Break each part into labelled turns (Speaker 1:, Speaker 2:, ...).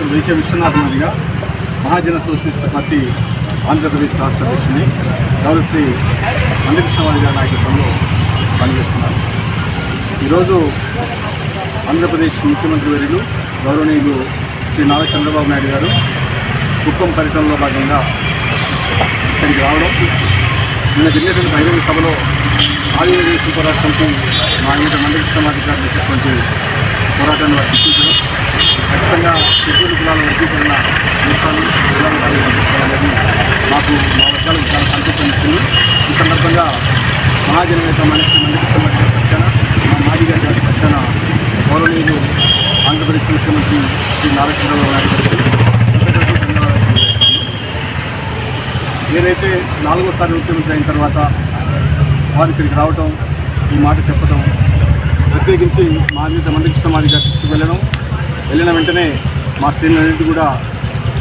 Speaker 1: Doctor VK Vishwanath Madiga Mahajana socialist party Andhra Pradesh రాష్ట్ర అధ్యక్షుడిని గౌరవశ్రీ మందకృష్ణవాడి గారి నాయకత్వంలో పనిచేస్తున్నారు. ఈరోజు ఆంధ్రప్రదేశ్ ముఖ్యమంత్రి వర్యులు గౌరవనీయులు శ్రీ నారా చంద్రబాబు నాయుడు గారు కుప్పం పర్యటనలో భాగంగా ఇక్కడికి రావడం. నిన్న జరిగినటువంటి బహిరంగ సభలో ఆంధ్రప్రదేశ్ పోరాట సమితి మా మీద మందకృష్ణమాది గారు చేసినటువంటి పోరాటాన్ని వారు షెడ్యూల్ కులాల వర్గీకరణ చేస్తాను కులాల మాకు మా వర్గాలకు చాలా సంతోషం ఇస్తుంది ఈ సందర్భంగా మహాజననేత మనిషి మందకృష్ణమాది గారి పక్షాన మా మాజీ గారి పక్షాన గౌరవనీయులు ఆంధ్రప్రదేశ్ ముఖ్యమంత్రి శ్రీ నారా చంద్రబాబు నాయుడు గారికి నాలుగోసారి ముఖ్యమంత్రి అయిన తర్వాత వారు ఇక్కడికి రావటం ఈ మాట చెప్పడం ప్రత్యేకించి మా మీద మందకృష్ణ మాది గారు తీసుకువెళ్ళడం వెళ్ళిన వెంటనే మా శ్రేణులన్నింటి కూడా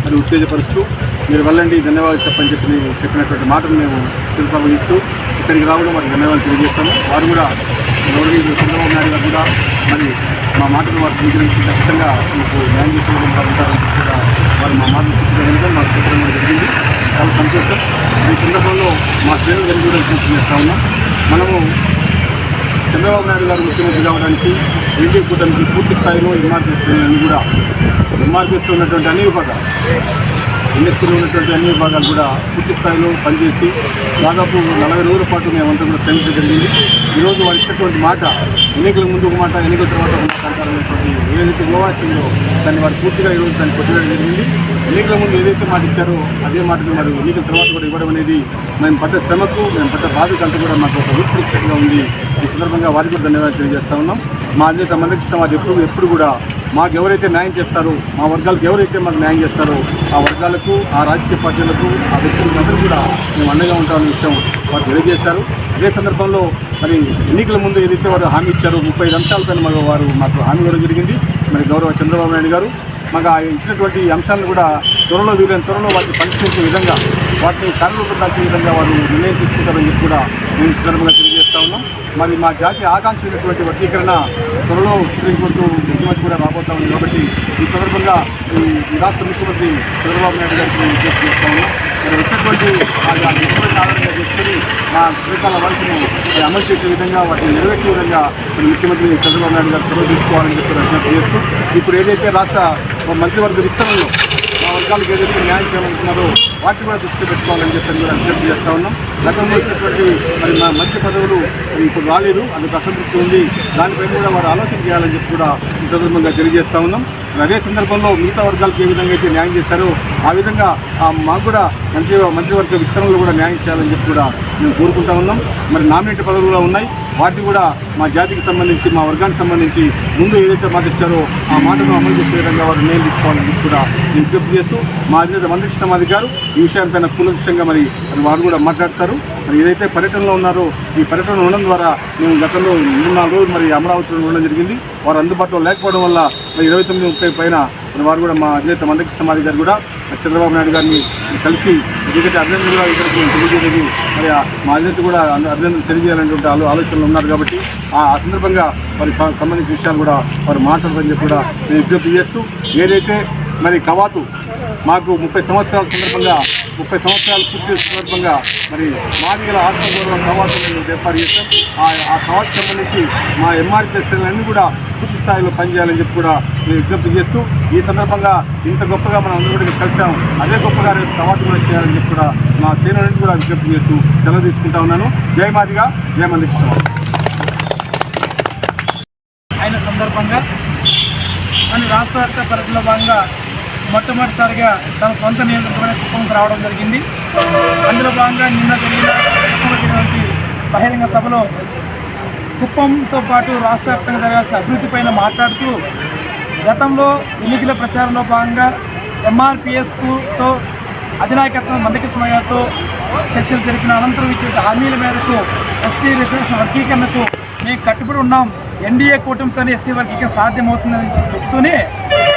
Speaker 1: మరి ఉత్తేజపరుస్తూ మీరు వెళ్ళండి ధన్యవాదాలు చెప్పని చెప్పి చెప్పినటువంటి మాటను మేము శిరసాగిస్తూ ఇక్కడికి రావడం వారికి ధన్యవాదాలు తెలియజేస్తాము. వారు కూడా గౌరవనీయులు చంద్రబాబు నాయుడు గారు కూడా మరి మా మాటను వారు స్వీకరించి ఖచ్చితంగా మీకు న్యాయం చేసుకోవడం విధంగా ఉంటారని కూడా వారు మా మాటను పూర్తిగా మాకు చెప్పడం జరిగింది. చాలా సంతోషం. ఈ సందర్భంలో మా శ్రేణులు కూడా చేస్తా ఉన్నాం. మనము చంద్రబాబు నాయుడు గారు ముఖ్యమంత్రి కావడానికి ఎన్డీ కూటమికి పూర్తి స్థాయిలో ఎంఆర్పీఎస్ కూడా ఎంఆర్పీఎస్లో ఉన్నటువంటి అన్ని విభాగాలు ఎన్ఎస్పీలో ఉన్నటువంటి అన్ని విభాగాలు కూడా పూర్తి స్థాయిలో పనిచేసి దాదాపు నలభై రోజుల పాటు మేమంతా కూడా శ్రమించడం జరిగింది. ఈరోజు వారు ఇచ్చినటువంటి మాట ఎన్నికల ముందు ఒక మాట ఎన్నికల తర్వాత అంటారనేటువంటి ఏదైతే గోవాచిందో దాన్ని వారు పూర్తిగా ఈరోజు దాన్ని కొట్టడం జరిగింది. ఎన్నికల ముందు ఏదైతే మాట ఇచ్చారో అదే మాటను మరి ఎన్నికల తర్వాత కూడా ఇవ్వడం అనేది మేము పడ్డ శ్రమకు మేము పడ్డ బాధకు అంతా కూడా మాకు ఒక రూపురేక్షగా ఉంది. ఈ సందర్భంగా వారికి కూడా ధన్యవాదాలు తెలియజేస్తా ఉన్నాం. మా అధినేత మందకృష్ణ వారు ఎప్పుడు ఎప్పుడు కూడా మాకు ఎవరైతే న్యాయం చేస్తారో మా వర్గాలకు ఎవరైతే మాకు న్యాయం చేస్తారో ఆ వర్గాలకు ఆ రాజకీయ పార్టీలకు ఆ వ్యక్తులకు అందరూ కూడా మేము అండగా ఉంటామనే విషయం వారు తెలియజేశారు. అదే సందర్భంలో మరి ఎన్నికల ముందు ఏదైతే వారు హామీ ఇచ్చారో ముప్పై ఐదు అంశాలపైన మాకు వారు మాకు హామీ ఇవ్వడం జరిగింది. మరి గౌరవ చంద్రబాబు నాయుడు గారు మాకు ఆ ఇచ్చినటువంటి అంశాలను కూడా త్వరలో వీలైన త్వరలో వాటిని పరిష్కరించే విధంగా వాటిని కార్యరూపం దాల్చే విధంగా వారు నిర్ణయం తీసుకుంటారని చెప్పి కూడా మేము సందర్భంగా తెలియజేస్తా ఉన్నాం మరి మా జాతి ఆకాంక్షించినటువంటి వర్గీకరణ త్వరలో సుప్రీంకోర్టు ముఖ్యమంత్రి కూడా రాబోతా ఉంది కాబట్టి ఈ సందర్భంగా ఈ రాష్ట్ర ముఖ్యమంత్రి చంద్రబాబు నాయుడు గారికి మేము విజ్ఞప్తి చేస్తా ఉన్నాం మరి వచ్చినటువంటి ఆ ముఖ్యమంత్రి ఆధారంగా చేసుకుని మా శ్రీకాల వారిని అమలు చేసే విధంగా వాటిని నెరవేర్చే విధంగా ముఖ్యమంత్రి చంద్రబాబు నాయుడు గారు చొరవ తీసుకోవాలని చెప్పి విజ్ఞప్తి చేస్తూ ఇప్పుడు ఏదైతే రాష్ట్ర మంత్రివర్గ విస్తరణలో వర్గాలకు ఏదైతే న్యాయం చేయాలనుకున్నారో వాటి కూడా దృష్టి పెట్టుకోవాలని చెప్పి కూడా విజ్ఞప్తి చేస్తా ఉన్నాం. గతంలో వచ్చేటువంటి మరి మా మంత్రి పదవులు ఇప్పుడు రాలేదు అందుకు అసంతృప్తి ఉంది. దానిపై కూడా వారు ఆలోచన చేయాలని చెప్పి కూడా ఈ సందర్భంగా తెలియజేస్తా ఉన్నాం. అదే సందర్భంలో మిగతా వర్గాలకు ఏ విధంగా అయితే న్యాయం చేశారో ఆ విధంగా మాకు కూడా మంత్రి మంత్రివర్గ విస్తరణలో కూడా న్యాయం చేయాలని చెప్పి కూడా మేము కోరుకుంటా ఉన్నాం. మరి నామినేట్ పదవులు కూడా ఉన్నాయి. వాటిని కూడా మా జాతికి సంబంధించి మా వర్గానికి సంబంధించి ముందు ఏదైతే మాట ఇచ్చారో ఆ మాటను అమలు చేసే విధంగా వారు నిర్ణయం తీసుకోవాలని చెప్పి కూడా నేను విజ్ఞప్తి చేస్తూ మా అధినేత మందకృష్ణమాది గారు ఈ విషయాన్ని పైన మరి మరి వారు కూడా మాట్లాడతారు. మరి ఏదైతే పర్యటనలో ఉన్నారో ఈ పర్యటన ఉండడం ద్వారా మేము గతంలో మూడు నాలుగు రోజులు మరి అమరావతిలో ఉండడం జరిగింది. వారు అందుబాటులో లేకపోవడం వల్ల మరి ఇరవై తొమ్మిది ముప్పై పైన వారు కూడా మా అధినేత మందకృష్ణమాది గారు కూడా చంద్రబాబు నాయుడు గారిని కలిసి ఎందుకంటే అభినందన కూడా ఇక్కడికి తెలియజేయలేదు మరి మా అధినేత కూడా అభినందన తెలియజేయాలనేటువంటి ఆలో ఆలోచనలు ఉన్నారు కాబట్టి ఆ సందర్భంగా వారి సంబంధించిన విషయాలు కూడా వారు మాట్లాడదని చెప్పి కూడా నేను విజ్ఞప్తి చేస్తూ ఏదైతే మరి కవాతు మాకు ముప్పై సంవత్సరాల సందర్భంగా ముప్పై సంవత్సరాలు పూర్తి సందర్భంగా మరి మాదిగల ఆత్మగౌరవ కవాతు ఏర్పాటు చేస్తాం ఆ ఆ కవాతు సంబంధించి మా ఎంఆర్పీఎస్ అన్ని కూడా పూర్తి స్థాయిలో పనిచేయాలని చెప్పి కూడా నేను విజ్ఞప్తి చేస్తూ ఈ సందర్భంగా ఇంత గొప్పగా మనం అందరూ కూడా కలిసాం. అదే గొప్పగా రేపు కవాతు కూడా చేయాలని చెప్పి కూడా మా సేనని కూడా విజ్ఞప్తి చేస్తూ సెలవు తీసుకుంటా ఉన్నాను. జై మాదిగా జయ మంది కృష్ణ
Speaker 2: అయిన సందర్భంగా మన రాష్ట్ర వ్యాప్త పరిధిలో భాగంగా మొట్టమొదటిసారిగా తన సొంత నియోజకవర్గమైన కుప్పంకు రావడం జరిగింది. అందులో భాగంగా నిన్న జరిగిన జరిగినటువంటి బహిరంగ సభలో కుప్పంతో పాటు రాష్ట్ర వ్యాప్తంగా జరగాల్సిన అభివృద్ధి పైన మాట్లాడుతూ గతంలో ఎన్నికల ప్రచారంలో భాగంగా ఎంఆర్పిఎస్కుతో అధినాయకత్వం మందకృష్ణ గారితో చర్చలు జరిపిన అనంతరం ఇచ్చిన హామీల మేరకు ఎస్సీ రిజర్వేషన్ వర్గీకరణకు మేము కట్టుబడి ఉన్నాం. ఎన్డీఏ కూటమితోనే ఎస్సీ వర్గీకరణ సాధ్యమవుతుందని చెప్తూనే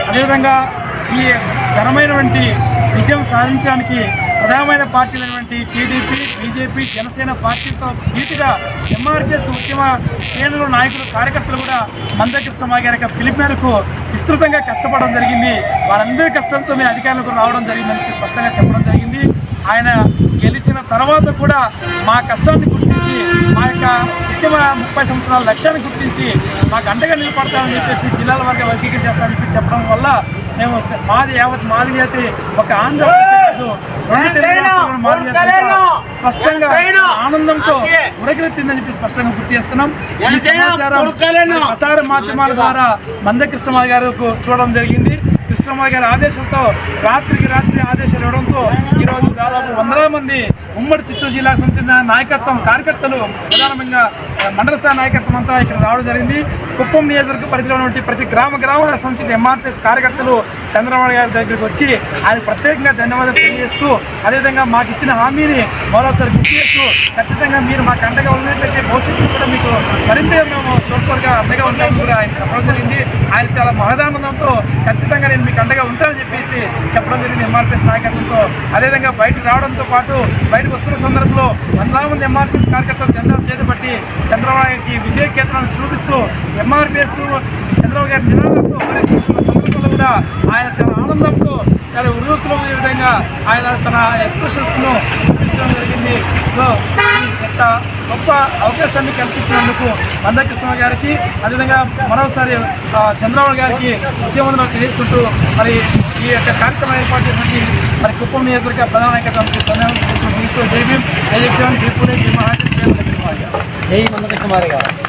Speaker 2: అదేవిధంగా ఈ ఘనమైనటువంటి విజయం సాధించడానికి ప్రధానమైన పార్టీలైనటువంటి టీడీపీ బీజేపీ జనసేన పార్టీతో ధీటుగా ఎంఆర్పిఎస్ ఉద్యమ శ్రేణులు నాయకులు కార్యకర్తలు కూడా మందకృష్ణ గారి యొక్క పిలుపు మేరకు విస్తృతంగా కష్టపడడం జరిగింది. వారందరి కష్టంతో మేము అధికారులకు రావడం జరిగిందని స్పష్టంగా చెప్పడం జరిగింది. ఆయన గెలిచిన తర్వాత కూడా మా కష్టాన్ని గుర్తించి మా యొక్క ఉద్యమ ముప్పై సంవత్సరాల లక్ష్యాన్ని గుర్తించి మాకు అండగా నిలబడతామని చెప్పేసి జిల్లాల వర్గ వర్గీకరణ చేస్తామని చెప్పి చెప్పడం వల్ల మేము మాది యావత్ మాది జాతి ఒక ఆంధ్రప్రదేశ్ రెండు తెలుగు మాది జాతి స్పష్టంగా ఆనందంతో ఉరకలెత్తిందని చెప్పి స్పష్టంగా గుర్తు చేస్తున్నాం. ఈ సమాచారం ప్రసార మాధ్యమాల ద్వారా మందకృష్ణ గారికి చూడడం జరిగింది. కృష్ణమ్మ గారి ఆదేశాలతో రాత్రికి రాత్రి ఆదేశాలు ఇవ్వడంతో ఈరోజు దాదాపు వందల మంది ఉమ్మడి చిత్తూరు జిల్లాకు సంబంధించిన నాయకత్వం కార్యకర్తలు ప్రధానంగా మండల స్థాయి నాయకత్వం అంతా ఇక్కడ రావడం జరిగింది. కుప్పం నియోజకవర్గ పరిధిలో ఉన్నటువంటి ప్రతి గ్రామ గ్రామ సంబంధించిన ఎంఆర్పిఎస్ కార్యకర్తలు చంద్రబాబు గారి దగ్గరికి వచ్చి ఆయన ప్రత్యేకంగా ధన్యవాదాలు తెలియజేస్తూ అదేవిధంగా మాకు ఇచ్చిన హామీని మరోసారి గుర్తు చేస్తూ ఖచ్చితంగా మీరు మాకు అండగా ఉన్నట్లయితే భవిష్యత్తు కూడా మీకు మరింత మేము తోడ్పాటుగా అండగా ఉంటామని కూడా ఆయన చెప్పడం జరిగింది. ఆయన చాలా మహదానందంతో ఖచ్చితంగా నేను మీకు అండగా ఉంటానని చెప్పేసి చెప్పడం జరిగింది ఎంఆర్పిఎస్ నాయకత్వంతో. అదేవిధంగా బయటకు రావడంతో పాటు బయటకు వస్తున్న సందర్భంలో వందల మంది ఎంఆర్పిఎస్ కార్యకర్తలు జెండాలు చేతబట్టి చంద్రబాబు విజయ కేంద్రాన్ని చూపిస్తూ ఎంఆర్పిఎస్ చంద్రబాబు గారి నినాదంతో మరి సందర్భంలో కూడా ఆయన చాలా ఆనందంతో చాలా ఉరుకులో ఈ విధంగా ఆయన తన ఎక్స్ప్రెషన్స్ను చూపించడం జరిగింది. సో ఎంత గొప్ప అవకాశాన్ని కల్పించినందుకు మందకృష్ణ గారికి అదేవిధంగా మరోసారి చంద్రబాబు గారికి ఉద్యమంలో తెలియజేసుకుంటూ మరి ఈ యొక్క కార్యక్రమం ఏర్పాటు చేసినటువంటి మరి కుప్పం నియోజకవర్గ ప్రధాన నాయకత్వానికి ధన్యవాదాలు చేసుకుంటూ జై భీం జై జగన్ జై పూణే జై మహాజన్ జై మందకృష్ణ గారు
Speaker 3: జై మందకృష్ణ గారు